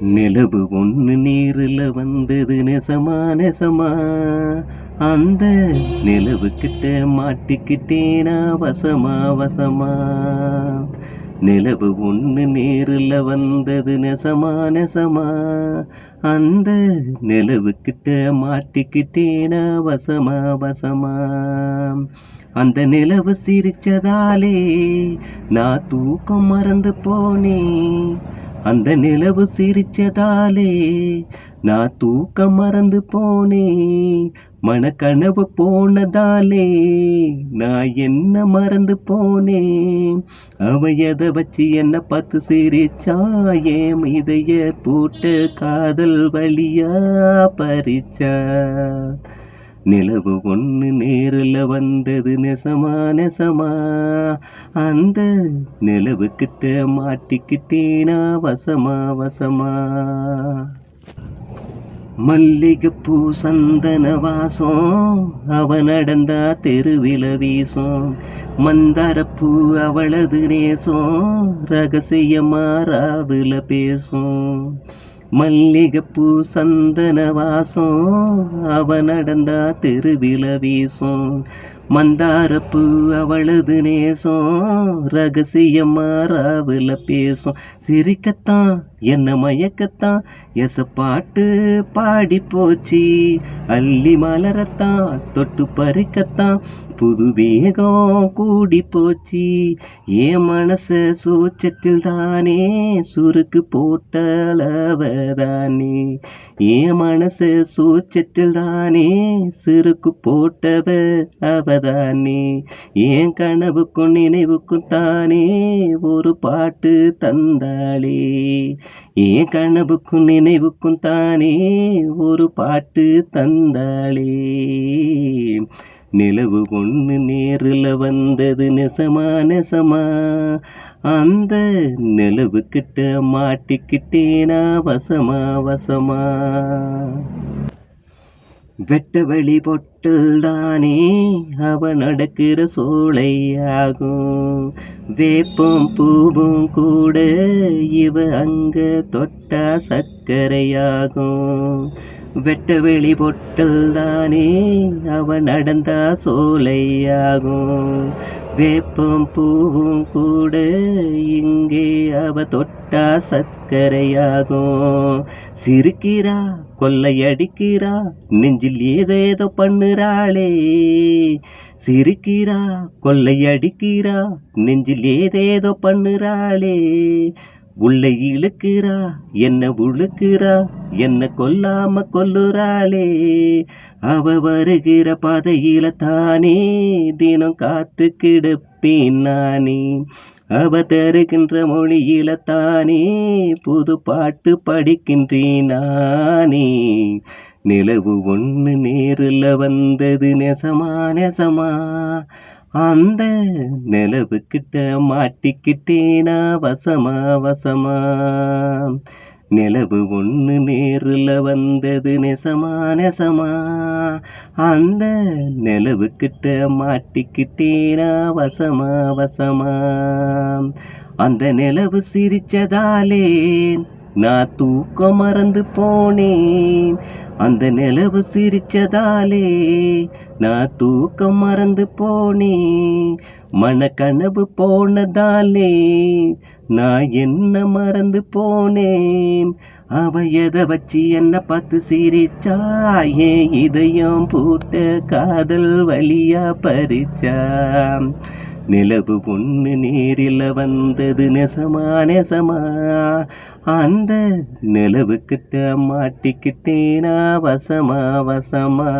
நிலவு ஒன்று நேரில் வந்தது நெசமா நெசமா. அந்த நிலவு கிட்ட மாட்டிக்கிட்டேனா வசமா வசமா. நிலவு ஒன்று நேரில் வந்தது நெசமா நெசமா. அந்த நிலவு கிட்ட மாட்டிக்கிட்டேனா வசமா வசமா. அந்த நிலவு சிரிச்சதாலே நான் தூக்கம் மறந்து போனேன். அந்த நிலவு சிரிச்சதாலே நான் தூக்கம் மறந்து போனேன் மனக்கனவு போனதாலே நான் என்ன மறந்து போனேன் அவ எதை வச்சு என்ன பார்த்து சிரிச்சா? ஏன் இதைய போட்டு காதல் வழியா பறிச்சா? நிலவு ஒன்று நேரில் வந்தது நெசமா நெசமா. அந்த நிலவு கிட்ட மாட்டிக்கிட்டேனா வசமா வசமா. மல்லிகைப்பூ சந்தன வாசம் அவ நடந்தா தெருவில வீசும். மந்தாரப்பூ அவளது நேசம் ரகசியமா ராவில பேசும். மல்லிகைப்பூ சந்தன வாசம் அவ நடந்தா தெருவில வீசும். மந்தாரப்பூ அவளது நேசம் ரகசியமா மாறாவில் பேசும். சிரிக்கத்தான் என்ன மயக்கத்தான் எச பாட்டு பாடி போச்சு அள்ளி மலரத்தான் தொட்டு பறிக்கத்தான் புது வேகம் கூடி போச்சு என் மனச சூச்சத்தில் தானே சுருக்கு போட்டளவதானே. என் மனச சூச்சத்தில் தானே சுருக்கு போட்டவ அவ அவதானே என் கனவுக்கும் நினைவுக்கும் தானே ஒரு பாட்டு தந்தாளே? என் கனவுக்கும் நினைவுக்கும் தானே ஒரு பாட்டு தந்தாளே? நிலவு ஒன்று நேரில் வந்தது நெசமா நெசமா. அந்த நிலவு கிட்ட மாட்டிக்கிட்டேனா வசமா வசமா? வெட்ட வழி பொட்டில்தானே அவ நடக்கிற சோலையாகும். வேப்பம் பூவும் கூட இவ அங்க தொட்டா சர்க்கரையாகும். வெட்ட வெளி பொட்டல் அவன் அவ நடந்தா சோலையாகும். வேப்பம் பூவும் கூட இங்கே அவ தொட்டா சர்க்கரையாகும். சிரிக்கிறா கொள்ளையடிக்கிறா நெஞ்சில் ஏதேதோ பண்ணுறாளே. சிரிக்கிறா கொள்ளையடிக்கிறா நெஞ்சில் ஏதேதோ பண்ணுறாளே. உள்ளே இழுக்கிறா என்ன உழுக்கிறா என்ன கொல்லாம கொல்லுறாளே. அவ வருகிற பாதையில தானே தினம் காத்து கிடப்பேன் நானே. அவ தருகின்ற மொழியில தானே புது பாட்டு படிக்கின்றேன் நானே. நிலவு ஒன்று நேரில் வந்தது நெசமா நெசமா அந்த நிலவு கிட்ட மாட்டிக்கிட்டேனா? வசமா வசமா. நிலவு ஒன்று நேரில் வந்தது நெசமா நெசமா. அந்த நிலவு கிட்ட மாட்டிக்கிட்டேனா? வசமா வசமா. அந்த நிலவு சிரிச்சதாலே நான் தூக்கம் மறந்து போனேன். அந்த நிலவு சிரிச்சதாலே நான் தூக்கம் மறந்து போனேன். மனக்கனவு போனதாலே நான் என்ன மறந்து போனேன். அவ எதை வச்சு என்ன பார்த்து சிரிச்சா? ஏன் இதயம் பூட்ட காதல் வழியா பறிச்சா? நிலவு பொண்ணு நேரில் வந்தது நெசமா நெசமா. அந்த நிலவு கிட்ட மாட்டிக்கிட்டேனா வசமா வசமா.